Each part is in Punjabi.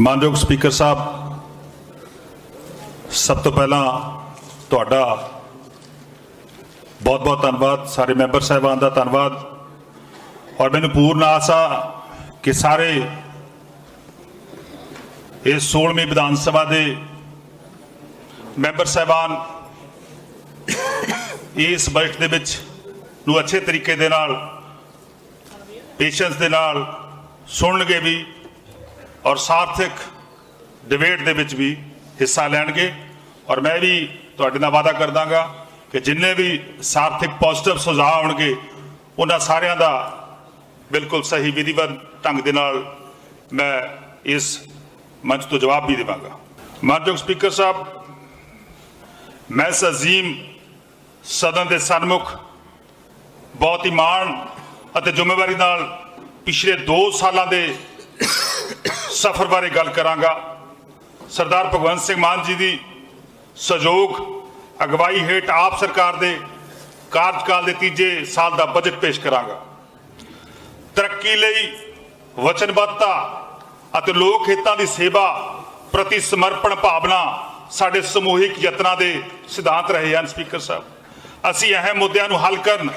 ਮਾਨਯੋਗ ਸਪੀਕਰ ਸਾਹਿਬ, ਸਭ ਤੋਂ ਪਹਿਲਾਂ ਤੁਹਾਡਾ ਬਹੁਤ ਬਹੁਤ ਧੰਨਵਾਦ, ਸਾਰੇ ਮੈਂਬਰ ਸਾਹਿਬਾਨ ਦਾ ਧੰਨਵਾਦ। ਔਰ ਮੈਨੂੰ ਪੂਰਨ ਆਸ ਆ ਕਿ ਸਾਰੇ ਇਸ 16ਵੀਂ ਵਿਧਾਨ ਸਭਾ ਦੇ ਮੈਂਬਰ ਸਾਹਿਬਾਨ ਇਸ ਬਜਟ ਦੇ ਵਿੱਚ ਨੂੰ ਅੱਛੇ ਤਰੀਕੇ ਦੇ ਨਾਲ, ਪੇਸ਼ੈਂਸ ਦੇ ਨਾਲ ਸੁਣਨਗੇ ਵੀ। ਔਰ ਸਾਰਥਕ ਡਿਬੇਟ ਦੇ ਵਿੱਚ ਵੀ ਹਿੱਸਾ ਲੈਣਗੇ। ਔਰ ਮੈਂ ਵੀ ਤੁਹਾਡੇ ਨਾਲ ਵਾਅਦਾ ਕਰਦਾਗਾ ਕਿ ਜਿੰਨੇ ਵੀ ਸਾਰਥਕ ਪੋਜ਼ਿਟਿਵ ਸੁਝਾਅ ਆਉਣਗੇ, ਉਹਨਾਂ ਸਾਰਿਆਂ ਦਾ ਬਿਲਕੁਲ ਸਹੀ ਵਿਧੀਵਤ ਢੰਗ ਦੇ ਨਾਲ ਮੈਂ ਇਸ ਮੰਚ ਤੋਂ ਜਵਾਬ ਵੀ ਦੇਵਾਂਗਾ। ਮਾਨਯੋਗ ਸਪੀਕਰ ਸਾਹਿਬ, ਮੈਂ ਇਸ ਅਜ਼ੀਮ ਸਦਨ ਦੇ ਸਨਮੁਖ ਬਹੁਤ ਹੀ ਮਾਣ ਅਤੇ ਜ਼ਿੰਮੇਵਾਰੀ ਨਾਲ ਪਿਛਲੇ 2 ਸਾਲਾਂ ਦੇ ਸਫ਼ਰ ਬਾਰੇ ਗੱਲ ਕਰਾਂਗਾ। ਸਰਦਾਰ ਭਗਵੰਤ ਸਿੰਘ ਮਾਨ ਜੀ ਦੀ ਸਹਿਯੋਗ, ਅਗਵਾਈ ਹੇਠ ਆਪ ਸਰਕਾਰ ਦੇ ਕਾਰਜਕਾਲ ਦੇ ਤੀਜੇ ਸਾਲ ਦਾ ਬਜਟ ਪੇਸ਼ ਕਰਾਂਗਾ। ਤਰੱਕੀ ਲਈ ਵਚਨਬੱਧਤਾ ਅਤੇ ਲੋਕ ਹਿੱਤਾਂ ਦੀ ਸੇਵਾ ਪ੍ਰਤੀ ਸਮਰਪਣ ਭਾਵਨਾ ਸਾਡੇ ਸਮੂਹਿਕ ਯਤਨਾਂ ਦੇ ਸਿਧਾਂਤ ਰਹੇ ਹਨ, ਸਪੀਕਰ ਸਾਹਿਬ। ਅਸੀਂ ਅਹਿਮ ਮੁੱਦਿਆਂ ਨੂੰ ਹੱਲ ਕਰਨ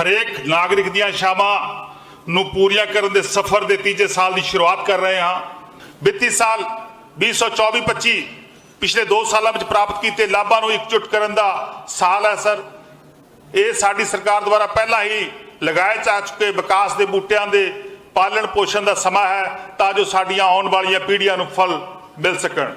ਹਰੇਕ ਨਾਗਰਿਕ ਦੀਆਂ ਸ਼ਾਮਾਂ ਨੂੰ ਪੂਰੀਆਂ ਕਰਨ ਦੇ ਸਫ਼ਰ ਦੇ ਤੀਜੇ ਸਾਲ ਦੀ ਸ਼ੁਰੂਆਤ ਕਰ ਰਹੇ ਹਾਂ। ਵਿੱਤੀ ਸਾਲ 2024-25 ਪਿਛਲੇ 2 ਸਾਲਾਂ ਵਿੱਚ ਪ੍ਰਾਪਤ ਕੀਤੇ ਲਾਭਾਂ ਨੂੰ ਇਕਜੁੱਟ ਕਰਨ ਦਾ ਸਾਲ ਹੈ ਸਰ। ਇਹ ਸਾਡੀ ਸਰਕਾਰ ਦੁਆਰਾ ਪਹਿਲਾਂ ਹੀ ਲਗਾਏ ਜਾ ਚੁੱਕੇ ਵਿਕਾਸ ਦੇ ਬੂਟਿਆਂ ਦੇ ਪਾਲਣ ਪੋਸ਼ਣ ਦਾ ਸਮਾਂ ਹੈ ਤਾਂ ਜੋ ਸਾਡੀਆਂ ਆਉਣ ਵਾਲੀਆਂ ਪੀੜ੍ਹੀਆਂ ਨੂੰ ਫਲ ਮਿਲ ਸਕਣ।